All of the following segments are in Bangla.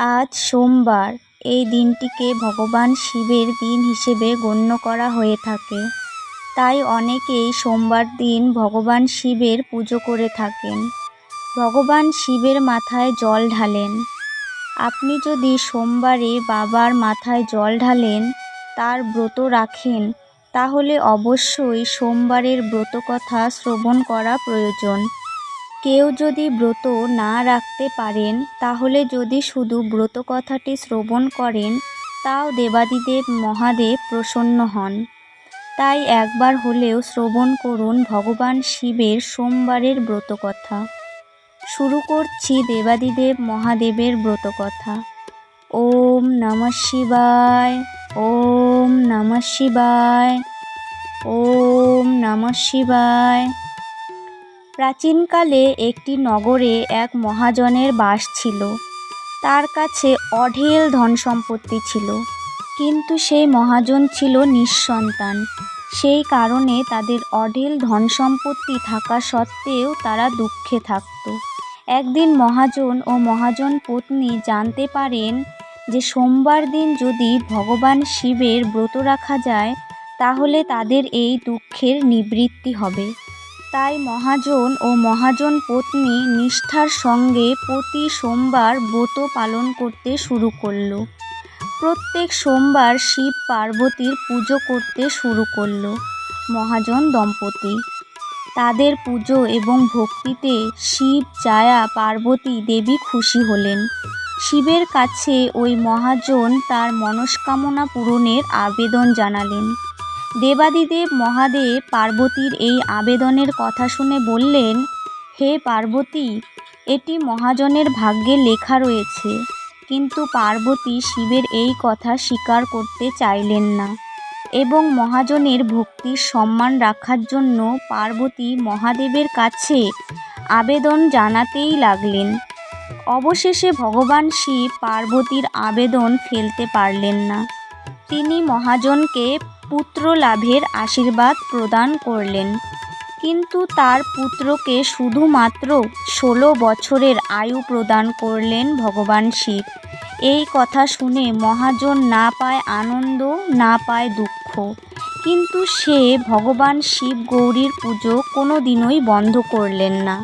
আজ সোমবার। এই দিনটিকে ভগবান শিবের দিন হিসেবে গণ্য করা হয়ে থাকে। তাই অনেকেই সোমবার দিন ভগবান শিবের পুজো করে থাকেন। ভগবান শিবের মাথায় জল ঢালেন। আপনি যদি সোমবারে বাবার মাথায় জল ঢালেন, তার ব্রত রাখেন, তাহলে অবশ্যই সোমবারের ব্রত কথা শ্রবণ করা প্রয়োজন। কেউ যদি ব্রত না রাখতে পারেন, তাহলে যদি শুধু ব্রত কথাটি শ্রবণ করেন, তাও দেবাদিদেব মহাদেব প্রসন্ন হন। তাই একবার হলেও শ্রবণ করুন ভগবান শিবের সোমবারের ব্রতকথা। শুরু করছি দেবাদিদেব মহাদেবের ব্রতকথা। ওম নমঃ শিবায়, ওম নমঃ শিবায়, ওম নমঃ শিবায়। প্রাচীনকালে একটি নগরে এক মহাজনের বাস ছিল। তার কাছে অঢেল ধন সম্পত্তি ছিল। কিন্তু সেই মহাজন ছিল নিঃসন্তান। সেই কারণে তাদের অঢেল ধন সম্পত্তি থাকা সত্ত্বেও তারা দুঃখে থাকত। একদিন মহাজন ও মহাজন পত্নী জানতে পারেন যে সোমবার দিন যদি ভগবান শিবের ব্রত রাখা যায়, তাহলে তাদের এই দুঃখের নিবৃত্তি হবে। তাই মহাজন ও মহাজন পত্নী নিষ্ঠার সঙ্গে প্রতি সোমবার ব্রত পালন করতে শুরু করল। প্রত্যেক সোমবার শিব পার্বতীর পুজো করতে শুরু করল মহাজন দম্পতি। তাদের পুজো এবং ভক্তিতে শিব, জায়া, পার্বতী দেবী খুশি হলেন। শিবের কাছে ওই মহাজন তার মনস্কামনা পূরণের আবেদন জানালেন। দেবাদিদেব মহাদেব পার্বতীর এই আবেদনের কথা শুনে বললেন, হে পার্বতী, এটি মহাজনের ভাগ্যে লেখা রয়েছে, কিন্তু পার্বতী শিবের এই কথা স্বীকার করতে চাইলেন না এবং মহাজনের ভক্তির সম্মান রাখার জন্য পার্বতী মহাদেবের কাছে আবেদন জানাতেই লাগলেন। অবশেষে ভগবান শিব পার্বতীর আবেদন ফেলতে পারলেন না। তিনি মহাজনকে পুত্র লাভের আশীর্বাদ প্রদান করলেন। কিন্তু তার পুত্রকে শুধুমাত্র ষোলো বছরের আয়ু প্রদান করলেন ভগবান শিব। এই কথা শুনে মহাজন না পায় আনন্দ, না পায় দুঃখ। কিন্তু সে ভগবান শিব গৌরীর পুজো কোনো দিনই বন্ধ করলেন না।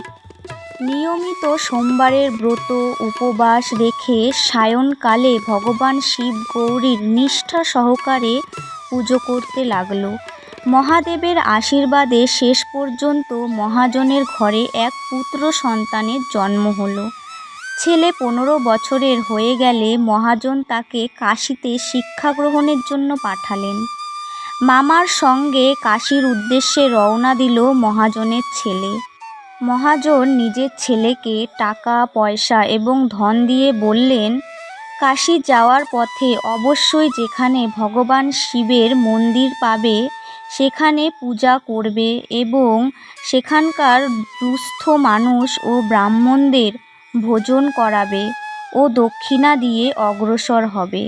নিয়মিত সোমবারের ব্রত, উপবাস রেখে সায়নকালে ভগবান শিব গৌরীর নিষ্ঠা সহকারে পুজো করতে লাগল। মহাদেবের আশীর্বাদে শেষ পর্যন্ত মহাজনের ঘরে এক পুত্র সন্তানের জন্ম হলো। ছেলে পনেরো বছরের হয়ে গেলে মহাজন তাকে কাশিতে শিক্ষা গ্রহণের জন্য পাঠালেন। মামার সঙ্গে কাশির উদ্দেশ্যে রওনা দিল মহাজনের ছেলে। মহাজন নিজের ছেলেকে টাকা, পয়সা এবং ধন দিয়ে বললেন কাশী যাওয়ার পথে অবশ্যই যেখানে ভগবান শিবের মন্দির পাবে, সেখানে পূজা করবে এবং সেখানকার দুস্থ মানুষ ও ব্রাহ্মণদের ভোজন করাবে ও দক্ষিণা দিয়ে অগ্রসর হবে।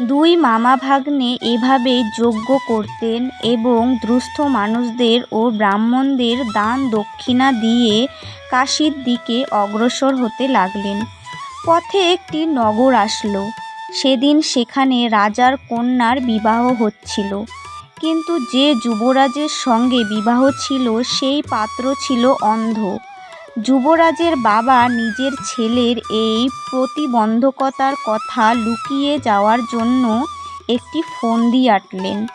দুই মামা ভাগ্নে এভাবে যজ্ঞ করতেন এবং দুস্থ মানুষদের ও ব্রাহ্মণদের দান দক্ষিণা দিয়ে কাশীর দিকে অগ্রসর হতে লাগলেন। পথে একটি নগর আসলো। সেদিন সেখানে রাজার কন্যার বিবাহ হচ্ছিল। কিন্তু যে যুবরাজের সঙ্গে বিবাহ ছিল, সেই পাত্র ছিল অন্ধ। যুবরাজের বাবা নিজের ছেলের এই প্রতিবন্ধকতার কথা লুকিয়ে যাওয়ার জন্য একটি ফন্দি আঁটলেন।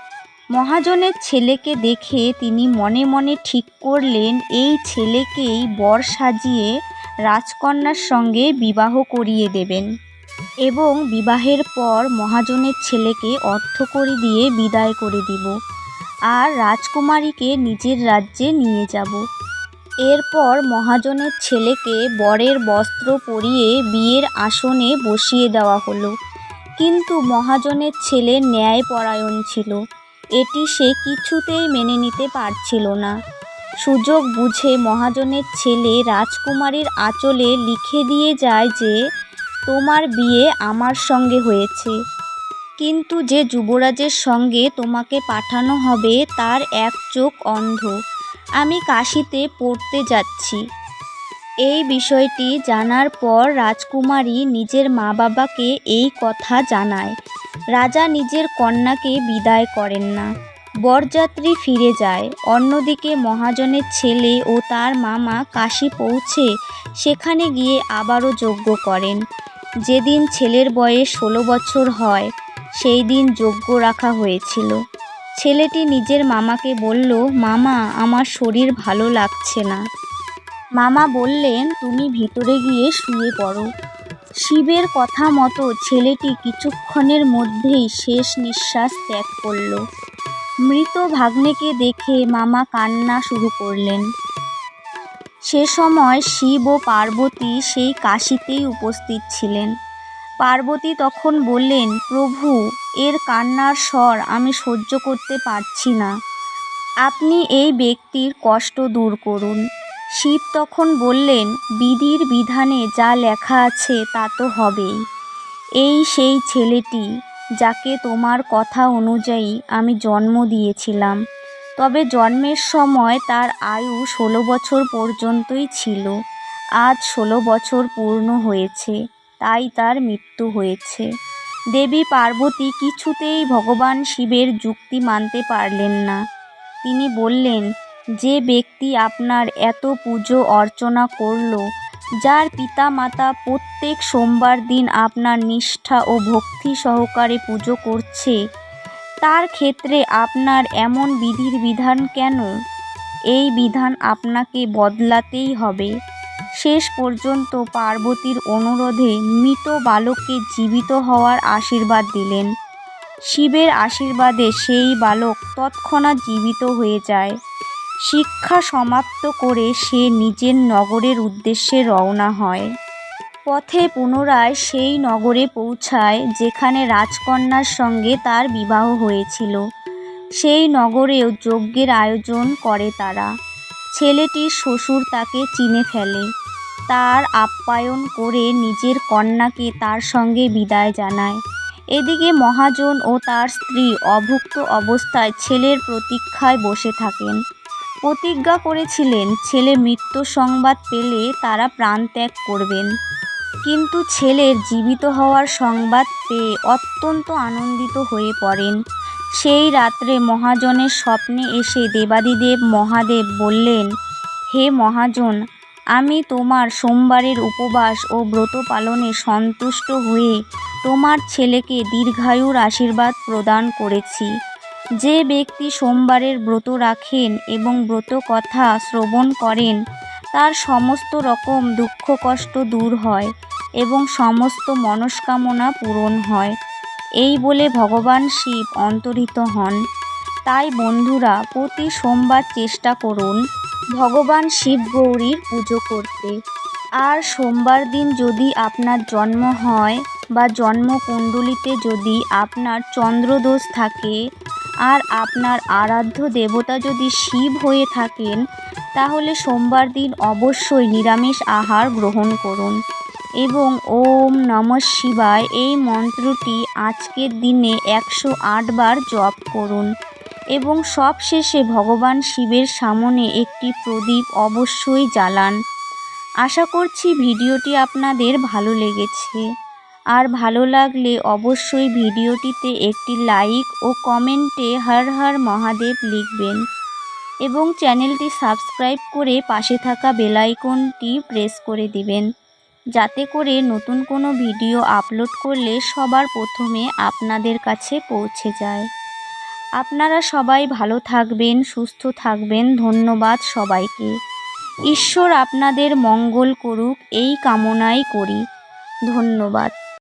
মহাজনের ছেলেকে দেখে তিনি মনে মনে ঠিক করলেন, এই ছেলেকেই বর সাজিয়ে রাজকন্যার সঙ্গে বিবাহ করিয়ে দেবেন এবং বিবাহের পর মহাজনের ছেলেকে অর্থকড়ি দিয়ে বিদায় করে দিব আর রাজকুমারীকে নিজের রাজ্যে নিয়ে যাব। এরপর মহাজনের ছেলেকে বরের বস্ত্র পরিয়ে বিয়ের আসনে বসিয়ে দেওয়া হলো। কিন্তু মহাজনের ছেলে ন্যায়পরায়ণ ছিল। এটি সে কিছুতেই মেনে নিতে পারছিল না। সুযোগ বুঝে মহাজনের ছেলে রাজকুমারীর আঁচলে লিখে দিয়ে যায় যে, তোমার বিয়ে আমার সঙ্গে হয়েছে। কিন্তু যে যুবরাজের সঙ্গে তোমাকে পাঠানো হবে তার এক চোখ অন্ধ। আমি কাশিতে পড়তে যাচ্ছি এই বিষয়টি জানার পর রাজকুমারী নিজের মা বাবাকে এই কথা জানায়। রাজা নিজের কন্যাকে বিদায় করেন না। বরযাত্রী ফিরে যায়। অন্যদিকে মহাজনের ছেলে ও তার মামা কাশী পৌঁছে সেখানে গিয়ে আবারও যজ্ঞ করেন। যেদিন ছেলের বয়স ষোলো বছর হয়, সেই দিন যজ্ঞ রাখা হয়েছিল। ছেলেটি নিজের মামাকে বলল, মামা, আমার শরীর ভালো লাগছে না। মামা বললেন, তুমি ভিতরে গিয়ে শুয়ে পড়ো। শিবের কথা মতো ছেলেটি কিছুক্ষণের মধ্যেই শেষ নিঃশ্বাস ত্যাগ করল। মৃত ভাগ্নেকে দেখে মামা কান্না শুরু করলেন। সে সময় শিব ও পার্বতী সেই কাশিতেই উপস্থিত ছিলেন। পার্বতী তখন বললেন, প্রভু, এর কান্নার স্বর আমি সহ্য করতে পারছি না। আপনি এই ব্যক্তির কষ্ট দূর করুন। শিব তখন বললেন, বিধির বিধানে যা লেখা আছে তা তো হবেই। এই সেই ছেলেটি যাকে তোমার কথা অনুযায়ী আমি জন্ম দিয়েছিলাম। তবে জন্মের সময় তার আয়ু ষোলো বছর পর্যন্তই ছিল। আজ ষোলো বছর পূর্ণ হয়েছে, তাই তার মৃত্যু হয়েছে। দেবী পার্বতী কিছুতেই ভগবান শিবের যুক্তি মানতে পারলেন না। তিনি বললেন, যে ব্যক্তি আপনার এত পুজো অর্চনা করল যার পিতা মাতা প্রত্যেক সোমবার দিন আপনার নিষ্ঠা ও ভক্তি সহকারে পুজো করছে, তার ক্ষেত্রে আপনার এমন বিধির বিধান কেন? এই বিধান আপনাকে বদলাতেই হবে। শেষ পর্যন্ত পার্বতীর অনুরোধে মৃত বালককে জীবিত হওয়ার আশীর্বাদ দিলেন। শিবের আশীর্বাদে সেই বালক তৎক্ষণাৎ জীবিত হয়ে যায়। শিক্ষা সমাপ্ত করে সে নিজের নগরের উদ্দেশ্যে রওনা হয়। পথে পুনরায় সেই নগরে পৌঁছায়, যেখানে রাজকন্যার সঙ্গে তার বিবাহ হয়েছিল। সেই নগরেও যজ্ঞের আয়োজন করে তারা। ছেলেটির শ্বশুর তাকে চিনে ফেলে। তার আপ্যায়ন করে নিজের কন্যাকে তার সঙ্গে বিদায় জানায়। এদিকে মহাজন ও তার স্ত্রী অভুক্ত অবস্থায় ছেলের প্রতীক্ষায় বসে থাকেন। প্রতিজ্ঞা করেছিলেন, ছেলে মৃত্যু সংবাদ পেলে তারা প্রাণত্যাগ করবেন। কিন্তু ছেলের জীবিত হওয়ার সংবাদ পেয়ে অত্যন্ত আনন্দিত হয়ে পড়েন। সেই রাত্রে মহাজনের স্বপ্নে এসে দেবাদিদেব মহাদেব বললেন, হে মহাজন, আমি তোমার সোমবারের উপবাস ও ব্রত পালনে সন্তুষ্ট হয়ে তোমার ছেলেকে দীর্ঘায়ুর আশীর্বাদ প্রদান করেছি। যে ব্যক্তি সোমবারের ব্রত রাখেন এবং ব্রত কথা শ্রবণ করেন, তার সমস্ত রকম দুঃখ কষ্ট দূর হয় এবং সমস্ত মনস্কামনা পূরণ হয়। এই বলে ভগবান শিব অন্তরিত হন। তাই বন্ধুরা, প্রতি সোমবার চেষ্টা করুন ভগবান শিব গৌরীর পুজো করতে। আর সোমবার দিন যদি আপনার জন্ম হয় বা জন্মকুণ্ডলিতে যদি আপনার চন্দ্রদোষ থাকে আর আপনার আরাধ্য দেবতা যদি শিব হয়ে থাকেন, তাহলে সোমবার দিন অবশ্যই নিরামিষ আহার গ্রহণ করুন। এবং ওম নম শিবায় এই মন্ত্রটি আজকের দিনে একশো বার জপ করুন। এবং সব শেষে ভগবান শিবের সামনে একটি প্রদীপ অবশ্যই জ্বালান। আশা করছি ভিডিওটি আপনাদের ভালো লেগেছে। আর ভালো লাগলে অবশ্যই ভিডিওটিতে একটি লাইক ও কমেন্টে হর হর মহাদেব লিখবেন। এবং চ্যানেলটি সাবস্ক্রাইব করে পাশে থাকা বেলাইকনটি প্রেস করে দিবেন। যাতে করে নতুন কোনো ভিডিও আপলোড করলে সবার প্রথমে আপনাদের কাছে পৌঁছে যায়। আপনারা সবাই ভালো থাকবেন, সুস্থ থাকবেন। ধন্যবাদ সবাইকে। ঈশ্বর আপনাদের মঙ্গল করুক, এই কামনাই করি। ধন্যবাদ।